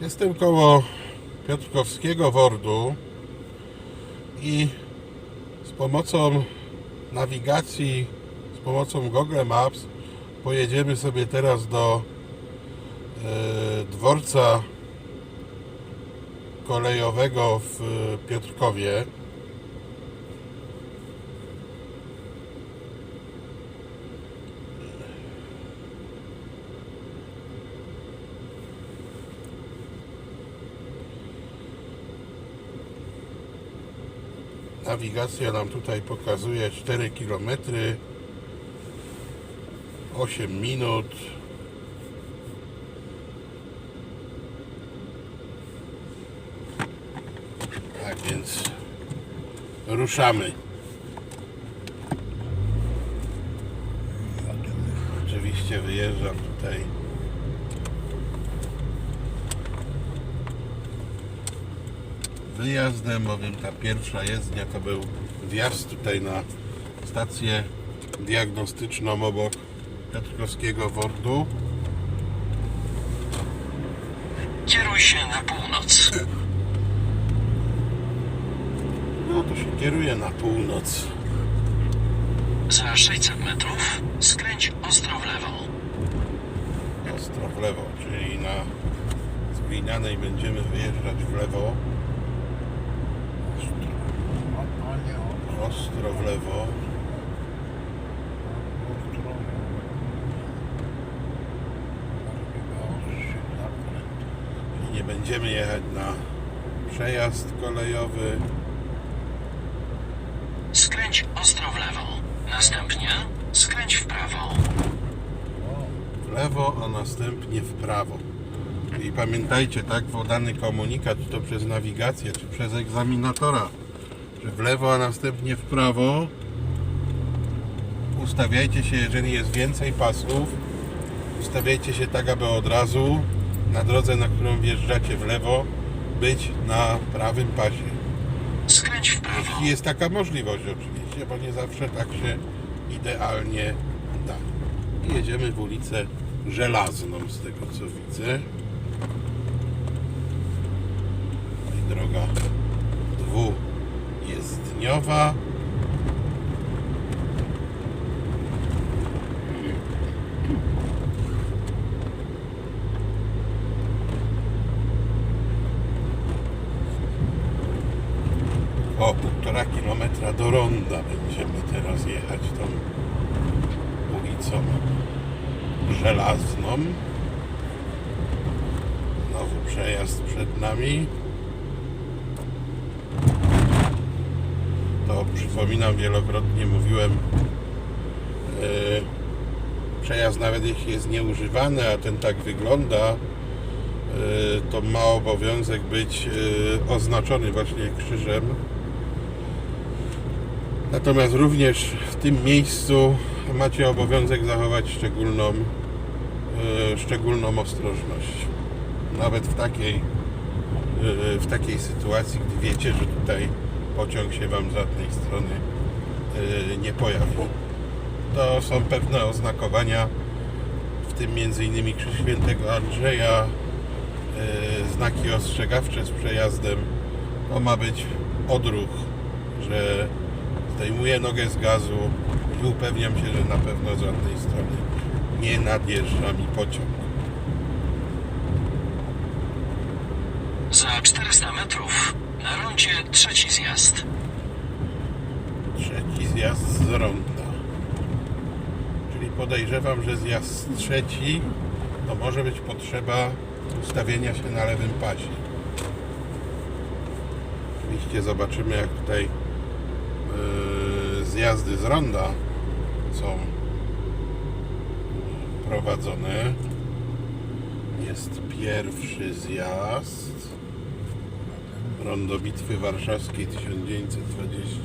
Jestem koło Piotrkowskiego Wordu i z pomocą nawigacji, z pomocą Google Maps pojedziemy sobie teraz do e, dworca kolejowego w Piotrkowie. Nawigacja nam tutaj pokazuje 4 km 8 minut Tak więc ruszamy. Oczywiście wyjeżdżam tutaj. Wyjazdem, bowiem ta pierwsza jezdnia to był wjazd tutaj na stację diagnostyczną obok Piotrkowskiego Wordu. Kieruj się na północ. No to się kieruje na północ. Za 600 metrów skręć ostro w lewo. Ostro w lewo, czyli na Zglinianej będziemy wyjeżdżać w lewo. Ostro w lewo. I nie będziemy jechać na przejazd kolejowy. Skręć ostro w lewo. Następnie skręć w prawo. w lewo, a następnie w prawo. I pamiętajcie, tak, podany komunikat, czy to przez nawigację, czy przez egzaminatora, w lewo, a następnie w prawo. Ustawiajcie się, jeżeli jest więcej pasów, ustawiajcie się tak, aby od razu na drodze, na którą wjeżdżacie w lewo, być na prawym pasie. Skręć w prawo. Jeśli jest taka możliwość oczywiście, bo nie zawsze tak się idealnie da. I jedziemy w ulicę Żelazną z tego co widzę. I droga dwujezdniowa. O, półtora kilometra do Ronda będziemy teraz jechać tą ulicą żelazną. Znowu przejazd przed nami. Przypominam, wielokrotnie mówiłem, yy, przejazd nawet jeśli jest nieużywany, a ten tak wygląda, yy, to ma obowiązek być yy, oznaczony właśnie krzyżem. Natomiast również w tym miejscu macie obowiązek zachować szczególną, e, szczególną ostrożność. Nawet w takiej, e, w takiej sytuacji, gdy wiecie, że tutaj pociąg się Wam z żadnej strony e, nie pojawi. To są pewne oznakowania, w tym innymi Krzyż Świętego Andrzeja, e, znaki ostrzegawcze z przejazdem. To ma być odruch, że zdejmuję nogę z gazu i upewniam się, że na pewno z żadnej strony nie nadjeżdża mi pociąg. Za 400 metrów na rondzie trzeci zjazd. Trzeci zjazd z ronda. Czyli podejrzewam, że zjazd trzeci to może być potrzeba ustawienia się na lewym pasie. Oczywiście zobaczymy jak tutaj yy, zjazdy z ronda są prowadzone. Jest pierwszy zjazd. Rondo Bitwy Warszawskiej 1920.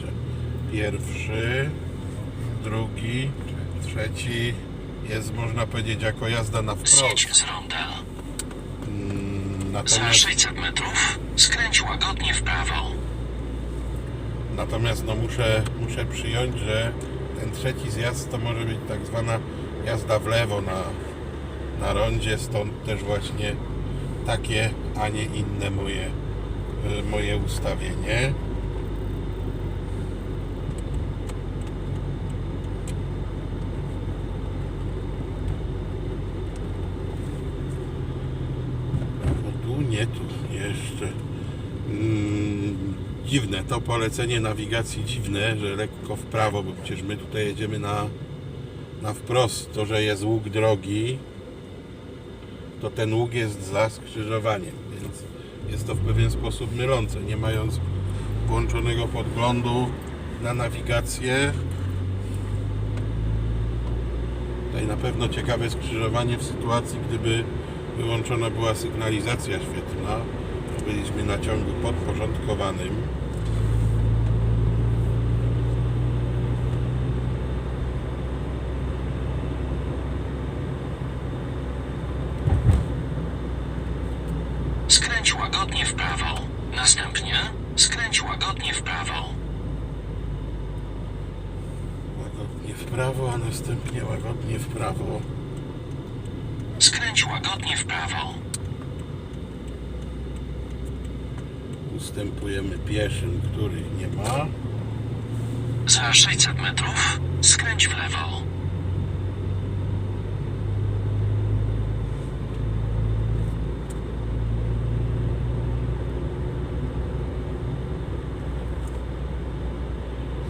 Pierwszy, drugi, trzeci. Jest można powiedzieć jako jazda na wprost. Z ronda. Mm, Za Natomiast 600 metrów skręć łagodnie w prawo. Natomiast no muszę, muszę przyjąć, że ten trzeci zjazd to może być tak zwana jazda w lewo na, na rondzie, stąd też właśnie takie, a nie inne moje, moje ustawienie. Tu nie, tu jeszcze. Mm, dziwne, to polecenie nawigacji dziwne, że lekko w prawo, bo przecież my tutaj jedziemy na, na wprost. To, że jest łuk drogi, to ten łuk jest za skrzyżowaniem, więc jest to w pewien sposób mylące. Nie mając włączonego podglądu na nawigację, Tutaj na pewno ciekawe skrzyżowanie w sytuacji, gdyby wyłączona była sygnalizacja świetlna. Byliśmy na ciągu podporządkowanym. Skręć łagodnie w prawo. Następnie skręć łagodnie w prawo. Łagodnie w prawo, a następnie łagodnie w prawo. Skręć łagodnie w prawo. Ustępujemy pieszym, których nie ma. Za 600 metrów skręć w lewo.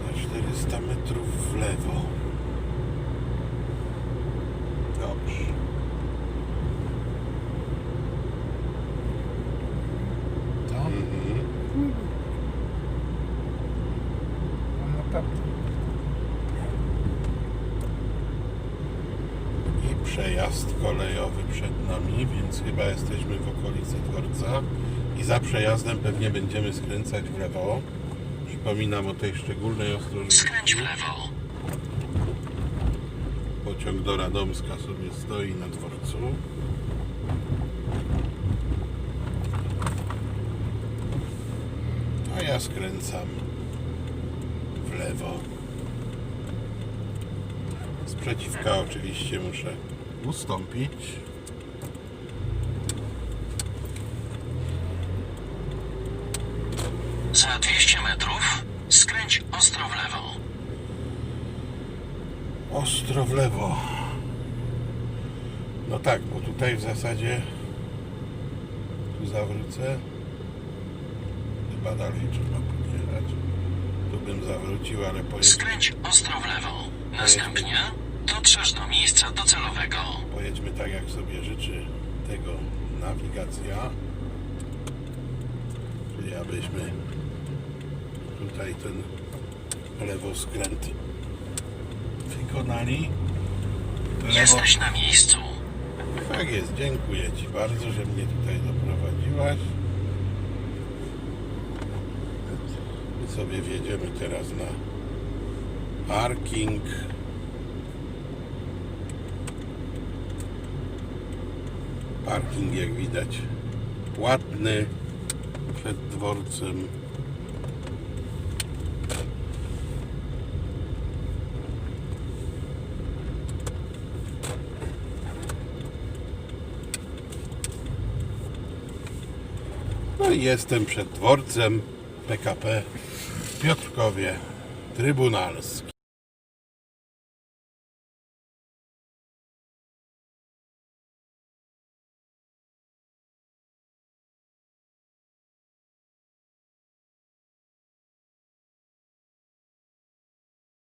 Za 400 metrów w lewo. Dobrze. To? Mhm. No tak. I przejazd kolejowy przed nami, więc chyba jesteśmy w okolicy dworca. I za przejazdem pewnie będziemy skręcać w lewo. Przypominam o tej szczególnej ostrożności. Skręć w lewo. Pociąg do Radomska sobie stoi na dworcu. A ja skręcam w lewo. Sprzeciwka oczywiście muszę ustąpić. Za 200 metrów skręć ostro w lewo. Ostro w lewo. No tak, bo tutaj w zasadzie tu zawrócę. Chyba dalej trzeba podjechać. Tu bym zawrócił, ale pojedźmy, Skręć ostro w lewo. Następnie dotrzesz do miejsca docelowego. pojedźmy tak, jak sobie życzy tego nawigacja. Czyli abyśmy tutaj ten lewoskręt wykonali. Jesteś na miejscu. Tak jest, dziękuję Ci bardzo, że mnie tutaj doprowadziłaś. My sobie wjedziemy teraz na parking. Parking, jak widać, płatny przed dworcem. Jestem przed dworcem PKP w Piotrkowie Trybunalskim.